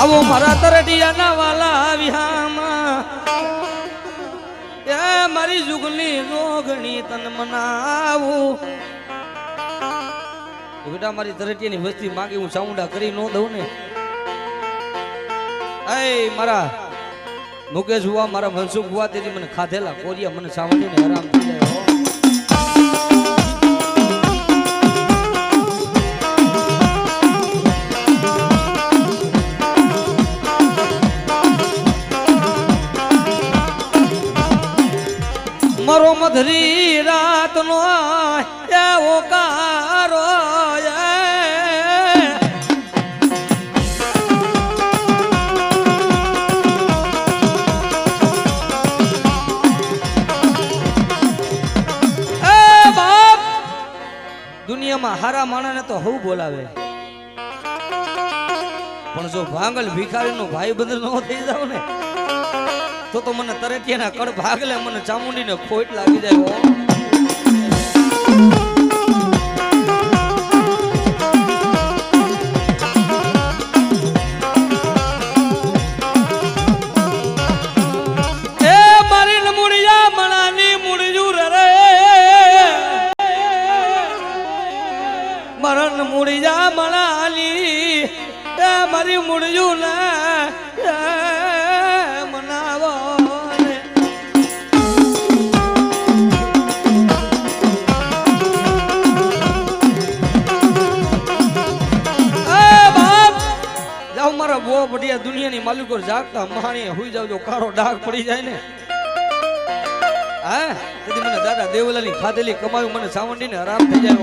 આવો મારા તરટિયાના વાલા વિહામાં. એ મારી જુગની રોગણી તન મનાવું. બેટા મારી તરટિયાની વસ્તી માગી હું ચામુંડા કરી ન દઉં ને. એ મારા મુકેશ હુવા મારા મનસુખ હુવા તેથી મને ખાધેલા કોરિયા મને સાંભળીને આરામ થઈ જાય. મારો મધરી રાતનો એવો કારો દુનિયામાં હારા માણસને તો હવું બોલાવે. પણ જો ભાંગલ ભિખારીનો ભાઈ બંધ ન થઈ જાવ ને તો તો મને તરતિયાના કડ ભાગલે મને ચામુંડીને ખોટ લાગી જાય જાગતા માણી હુઈ જાવ જો કાળો ડાઘ પડી જાય ને. હા? તેથી મને દાદા દેવલાની ખાધેલી કમાયું મને સાવંડીને આરામ થઈ જાય.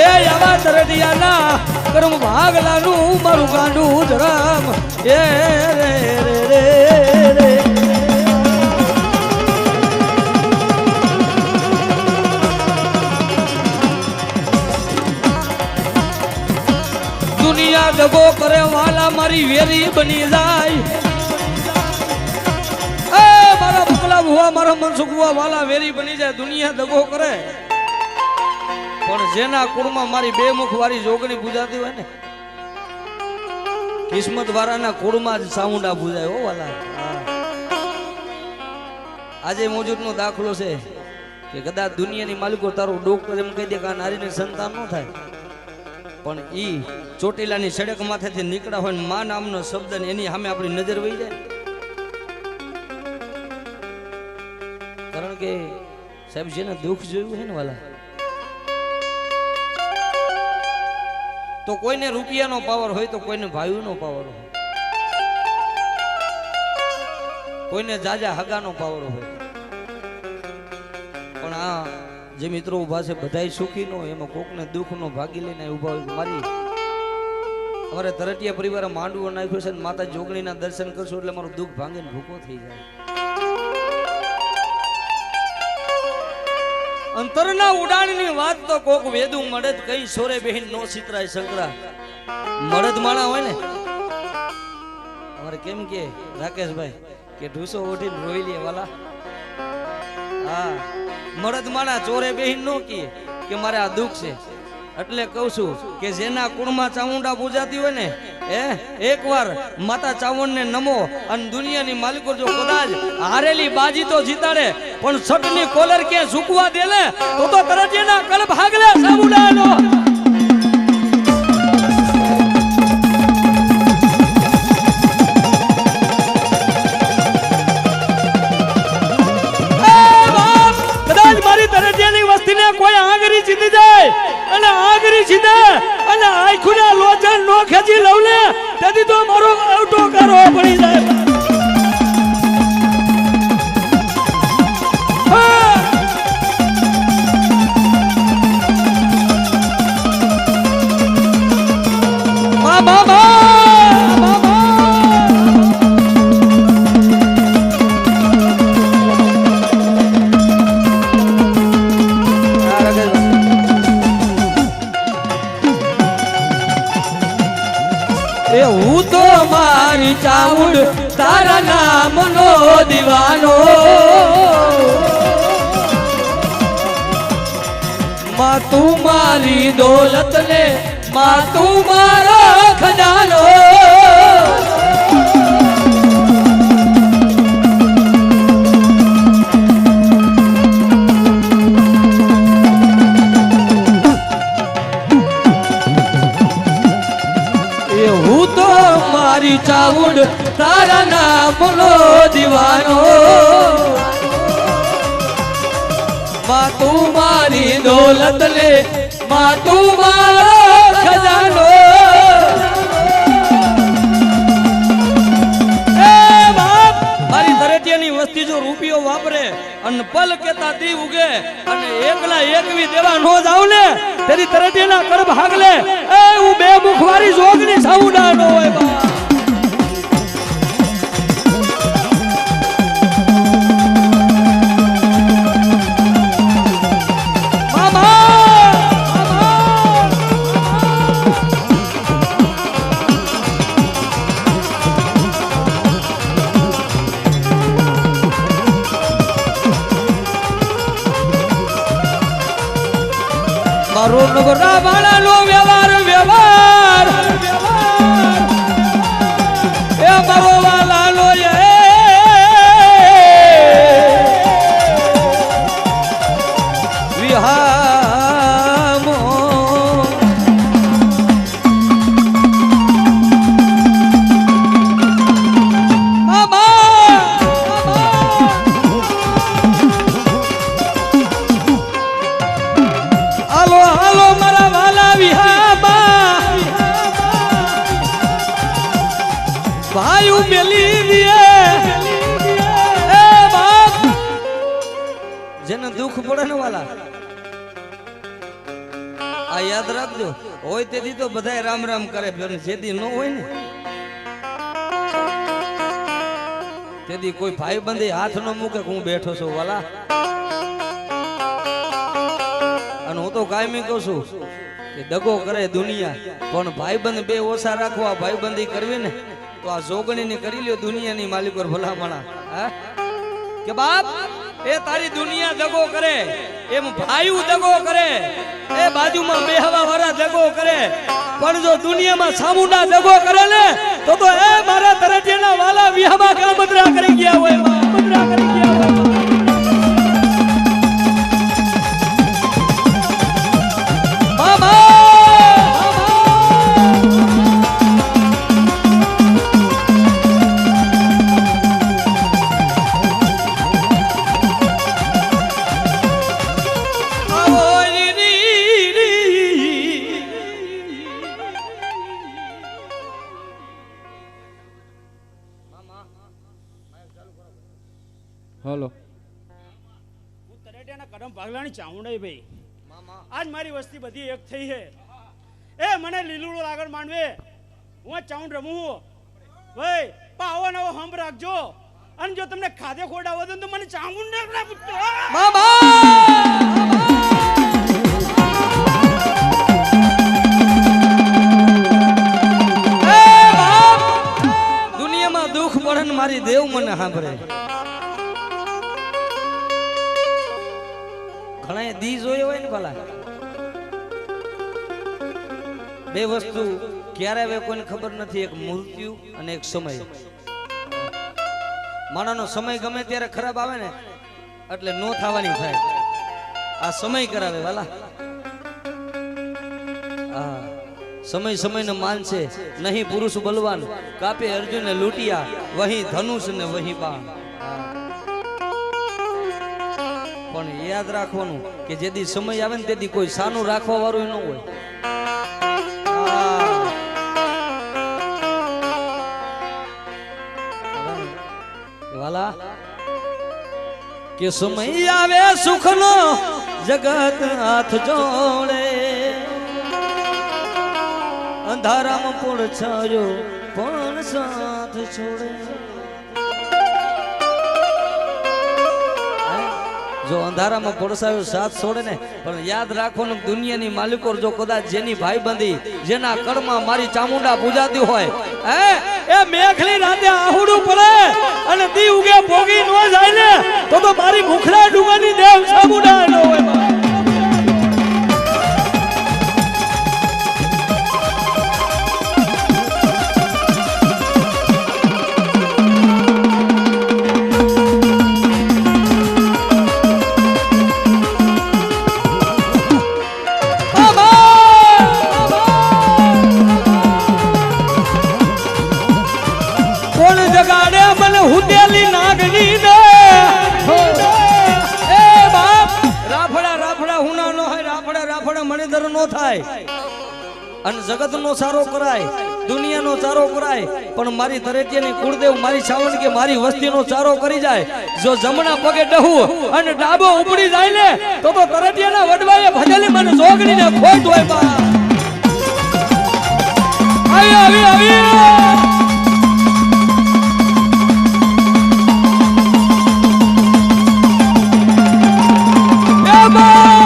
એ આવા તરડિયાના કર્મ ભાગલાનું મારું ગાંડું ધરામ એ રે રે રે રે. દુનિયા દગો કરે વાલા, મારી વેરી બની જાય. એ મારા બકલા ભુવા મારા મનસુખ વાલા વેરી બની જાય. દુનિયા દગો કરે. પણ જેના કુળમાં મારી બે મુખ વાળી જોગણી પૂજાતી હોય ને, કિસ્મત વાળાના કુળમાં જ સાઉન્ડા પૂજાય હો વાલા. આજે મોજૂદનો દાખલો છે કે કદાચ દુનિયાની માલિકો તારું ડોક્ટર એમ કહી દે કે આ નારીને સંતાન ન થાય. પણ ઈ ચોટીલાની સડક માથેથી નીકળ્યા હોય ને મા નામનો શબ્દ ને એની સામે આપણી નજર વહી જાય. કારણ કે સાહેબ, જેને દુઃખ જોયું છે ને વાલા તો કોઈને રૂપિયાનો પાવર હોય તો કોઈને ભાયુનો પાવર હોય. કોઈને જાજા હગાનો પાવર હોય. પણ આ જે મિત્રો ઊભા છે, બધાય સુખી નો, એમાં કોકને દુઃખનો ભાગી લઈને ઊભા હોય મારી અમારે તરટિયા પરિવારે માંડવો નાખ્યો છે માતા જોગણીના દર્શન કરશું એટલે મારું દુઃખ ભાંગીને ભૂકો થઈ જાય. અંતરના ઉડાણની વાત તો કોક વેદું મળદ કઈ સોરે બહેન નો સિતરાય સંકરા મળદ માણા હોય ને? અમારે કેમ કે રાકેશભાઈ, કે ઢૂસો ઓઢીને રોઈ લે વાલા. હા મળદ માણા ચોરે બહેન નો કીએ કે મારે આ દુઃખ છે. એટલે કહું છું કે જેના કુળમાં ચામુંડા પૂજાતી હોય ને એ, એકવાર માતા ચાવણને નમો અને દુનિયાની માલિકો જો કદાચ હારેલી બાજી તો જીતાડે, પણ સટની કોલર ક્યાં ઝૂકવા દે તો તો તરત ચાઉંડ તારા નામનો દીવાનો. માં તું મારી દોલત ને માં તું મારો ખજાનો ચાઉંડ તારા નામનો દીવાનો. માં તું મારી દોલત લે માં તું મારો ખજાનો. મારી ધરેટિયાની વસ્તી જો રૂપિયો વાપરે અને પલ કેતા ઉગે અને એકલા એકવી દેવા નો જાવ ને, તેરી ભાગલે એ હું બે મુખવારી જોગની સાઉડા નો હોય તો બધા રામ રામ કરે પણ ન હોય ને. તેથી કોઈ ભાઈ બંધી હાથ ન મૂકે હું બેઠો છું, વાલા. અને હું તો કાયમી કહું છું કે દગો કરે દુનિયા, પણ ભાઈબંધ બે ઓછા રાખવા, ભાઈબંધી કરવી ને, તો આ જોગણીની કરી લ્યો દુનિયાની માલિક પર ભલામણા. હા? કે બાપ એ તારી દુનિયા દગો કરે. એમ ભાઈઓ દગો કરે. એ બાજુમાં બેહવા વાળા દગો કરે. પણ જો દુનિયામાં સામુંડા દગો કરે ને, તો તો એ મારા તરફના વાલા વિહવા કામતરા કરી ગયા હોય. કરી ગયા કદમ ચામુંડાઈ ભાઈ. આજ મારી વસ્તી બધી એક થઈ હે. એ મને લીલુડો આગળ માંડવે. હું આ ચાઉંડ રમું ભાઈ પણ આવો નવો હમ રાખજો. અને જો તમને ખાધે ખોડાવો તો મને ચામુંડ ના પૂછતો. દુનિયામાં દુઃખ પડે મારી દેવ મને સાંભળે. ઘણા દી જોયો હોય ને ભલા. બે વસ્તુ ક્યારે આવે કોઈને ખબર નથી, એક મૃત્યુ અને એક સમય. માણાનો સમય ગમે ત્યારે ખરાબ આવે ને, એટલે નો થવાની થાય. આ સમય કરાવે વાલા હા સમય સમયનો માન છે, નહીં પુરુષ બલવાન. કાપે અર્જુન લૂંટિયા, વહી ધનુષ ને વહી બાણ. પણ યાદ રાખવાનું કે જેદી સમય આવે ને તેથી કોઈ સાનું રાખવા વાળું ન હોય. વાલા, કે સમય આવે સુખનો જગત હાથ જોડે. અંધારામાં પણ છાયો પણ સાથ છોડે. જો અંધારામાં પડસાયો સાથ છોડે ને, પણ યાદ રાખવાનું દુનિયાની માલિકો જો કદાચ જેની ભાઈબંધી જેના કળમાં મારી ચામુંડા પૂજાતી હોય, હે? એ મેઘલી રાતે આહુડું પડે અને દી ઉગે ભોગી ન જાય ને, તો તો મારી મુખડા ડુંગરની દેવ સાબુડા રાફડા રાફડા મણિધર નો થાય. અને જગત નો સારો કરાય, દુનિયાનો ચારો કરાય, પણ મારી તરેટિયાની કુળદેવ મારી છાવણ કે મારી વસ્તીનો ચારો કરી જાય. જો જમણા પગે ડહું અને ડાબો ઉપડી જાય ને, તો તો તરેટિયાના વડવાએ ભજેલી મને જોગણીને ખોટ હોય બા. આવી આવી આવી. મારી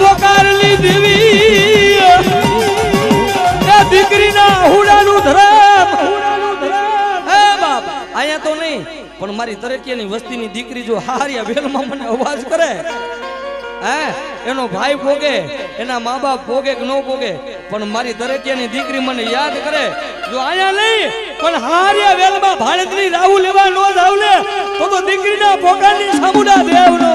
પોકારલી દેવી દીકરીના હુડાનું ધરામ. હે બાપ, અહીંયા તો નહીં, પણ મારી તરેટિયાની વસ્તીની દીકરી જો હારિયા વેલમાં મને અવાજ કરે એનો ભાઈ ભોગે, એના મા બાપ ભોગે કે ન ભોગે, પણ મારી તરેટિયાની દીકરી મને યાદ કરે, જો આયા નહીં, પણ હારિયા વેલમાં ભાણેજની રાહુ લેવા નો જાવ ને તો તો દીકરીના ભોગાની સામુડા દેવનો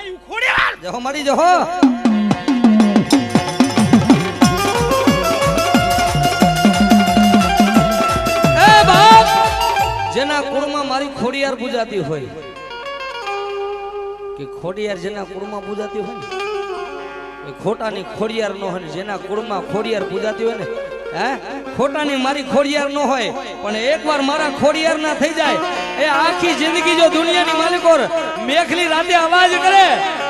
થાય ખોડેવાલ જહો મરી, જહો. જેના કુળમાં મારી ખોડિયાર પૂજાતી હોય, કે ખોડિયાર જેના કુળમાં પૂજાતી હોય ને, એ ખોટાની ખોડિયાર નો હોય જેના કુળમાં ખોડિયાર પૂજાતી હોય ને હે? ખોટાની મારી ખોડિયાર ન હોય, પણ એકવાર મારા ખોડિયાર ના થઈ જાય, એ આખી જિંદગી જો દુનિયાની માલિકો મેઘલી રાતે અવાજ કરે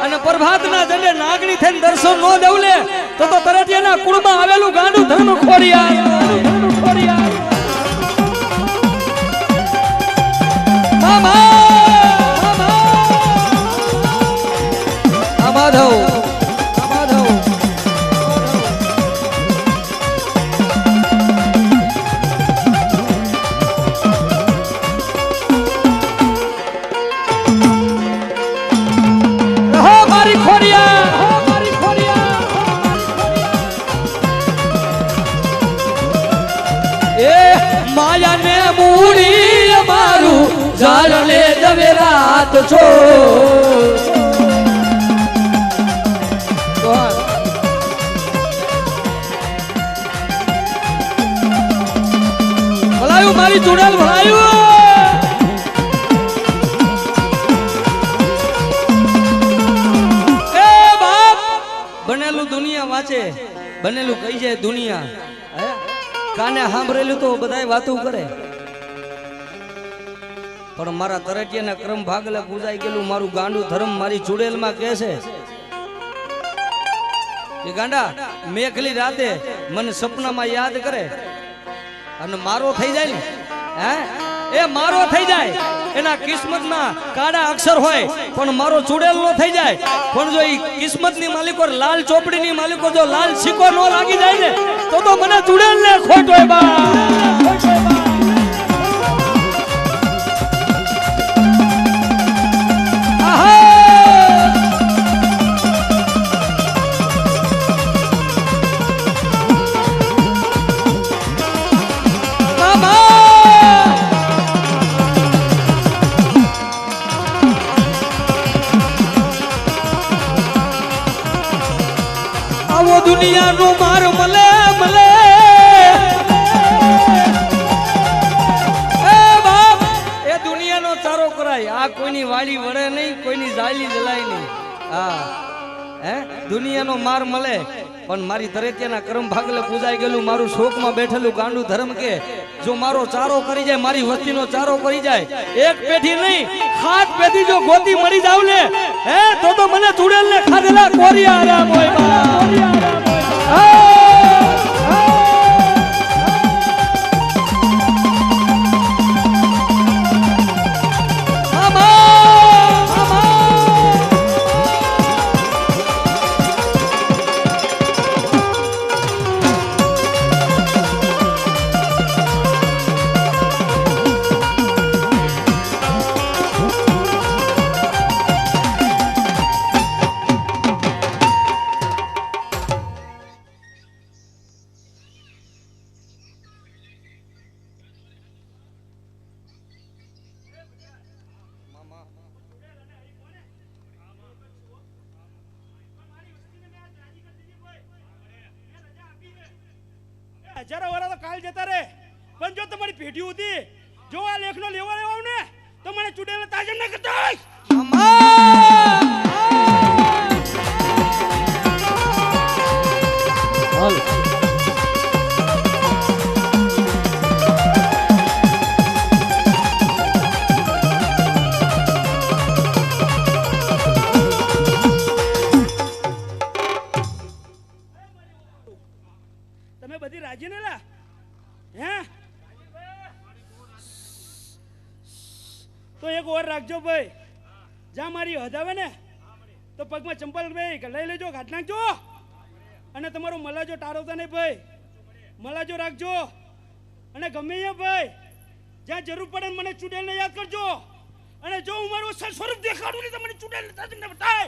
અને પ્રભાતના જંડે નાગણી થઈને દર્શન ન દેવલે, તો તો તરતિયાના કુળમાં આવેલું ગાંડું ધર્મ ખોડિયાર. ખોડિયાર. મામા મારી ચુડેલ ભરાયું બનેલું દુનિયા વાંચે, બનેલું કહી જાય દુનિયા. કાને સાંભળેલું તો બધાય વાતો કરે. પણ મારા તરટિયાના ક્રમ ભાગલે પૂજાઈ ગયેલું મારું ગાંડું ધર્મ મારી ચુડેલમાં કહે છે કે ગાંડા, મેઘલી રાતે મને સપનામાં યાદ કરે. અને મારો થઈ જાય ને? હે? એ મારો થઈ જાય. એના કિસ્મતમાં કાળા અક્ષર હોય, પણ મારો ચૂડેલ નો થઈ જાય. પણ જો એ કિસ્મતની માલિકો લાલ ચોપડીની માલિકો જો લાલ સિક્કો નો લાગી જાય ને, તો તો મને ચુડેલ ને ખોટ બા દુનિયાનો માર મલે મલે એ બાપ, એ ચારો કરાય. આ કોઈની વાળી વળે નહીં, કોઈની જાળી જલાય નહીં. હા. હે? દુનિયાનો માર મળે. પણ મારી તરેતિયાના કર્મ ભાગલે પૂજાઈ ગયેલું મારું શોકમાં બેઠેલું ગાંડું ધર્મ કે, જો મારો ચારો કરી જાય, મારી વસ્તીનો ચારો કરી જાય, એક પેઢી નહીં સાત પેઢી જો ગોતી મળી જાવ ને હે? તો તો મને ચુડેલ ને ખાધેલા કોરિયા આરામ હોય બા હજારો લેખનો લેવા લેવા ને તો મને ચૂડેલ તાજમ ના કરતા હોય. આવે ને, તો પગમાં ચંપલ ભાઈ લઈ લેજો, ઘાટ નાખજો. અને તમારો મલાજો ટાળવતા નહીં ભાઈ. મલાજો રાખજો. અને ગમે એ ભાઈ, જ્યાં જરૂર પડે મને ચૂડેલને યાદ કરજો. અને જો હું મારું સ્વરૂપ દેખાડું ને તો મને ચૂડેલ તમને બતાય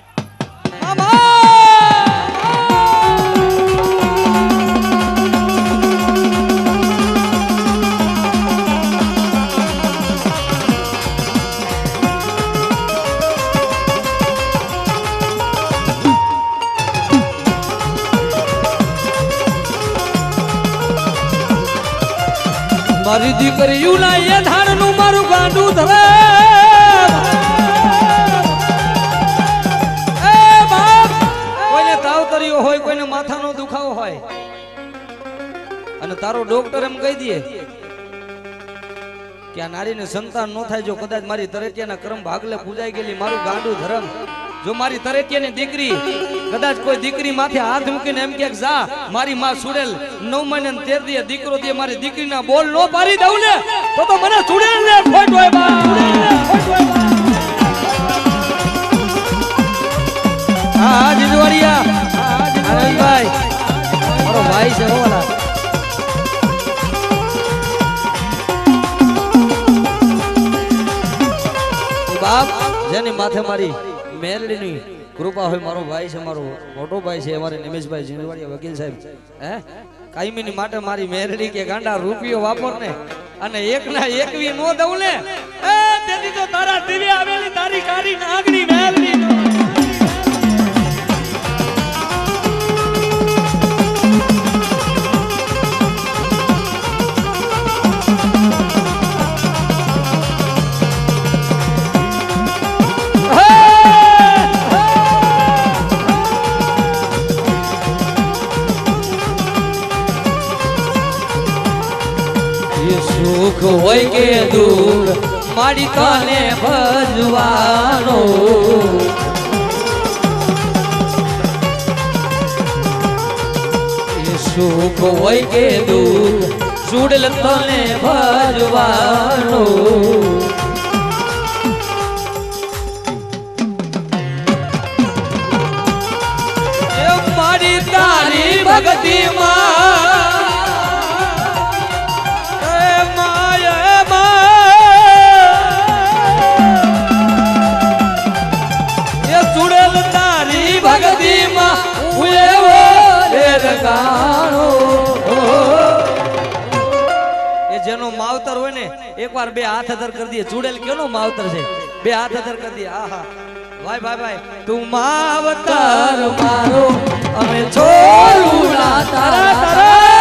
મારી દીકરીયું ના એ ધારનું મારું ગાંડું ધરે એ બાપ, કોઈને તાવ તર્યો હોય, કોઈને માથાનો દુખાવો હોય. અને તારો ડોક્ટર એમ કહી દે કે આ નારીને સંતાન ન થાય જો કદાચ મારી તરેટિયાના ક્રમ ભાગલે પૂજાઈ ગયેલી મારું ગાંડું ધરમ જો મારી તરેટિયાની દીકરી કદાચ કોઈ દીકરી માથે હાથ મૂકીને એમ કે જા, મારી માં સુડેલ નવ મહિને તેર દે દીકરો દે મારી દીકરીના બોલ નો પાડી દઉં ને, તો તો મને સુડેલ ને ખોટ હોય હા જીજવાડિયા આનંદભાઈ મારો ભાઈ છે ઓલા બાપ, જેની માથે મારી મેરડીની કૃપા હોય, મારો ભાઈ છે, મારો મોટો ભાઈ છે, અમારે નિમેશભાઈ જીનવાડિયા વકીલ સાહેબ. હે? કાયમીની માટે મારી મેરડી કે ગાંડા રૂપિયો વાપર ને અને એક ના એકવી નો દઉં ને. તેથી તો તારા દિવ્ય આવેલી તારી કારી નાગની મેરડી હોય કે દૂર મારી તને ભજવાનો. સુખ હોય કે દૂર સુડલ તને ભજવાનો. મારી તારી ભક્તિ હજાર કરી દઈએ. ચૂડેલ કેનો માવતર છે? બે હાથ હજાર કરી દઈએ. હા ભાઈ ભાઈ ભાઈ, તું માવતર મારો. અમે છોડું તારા તારા.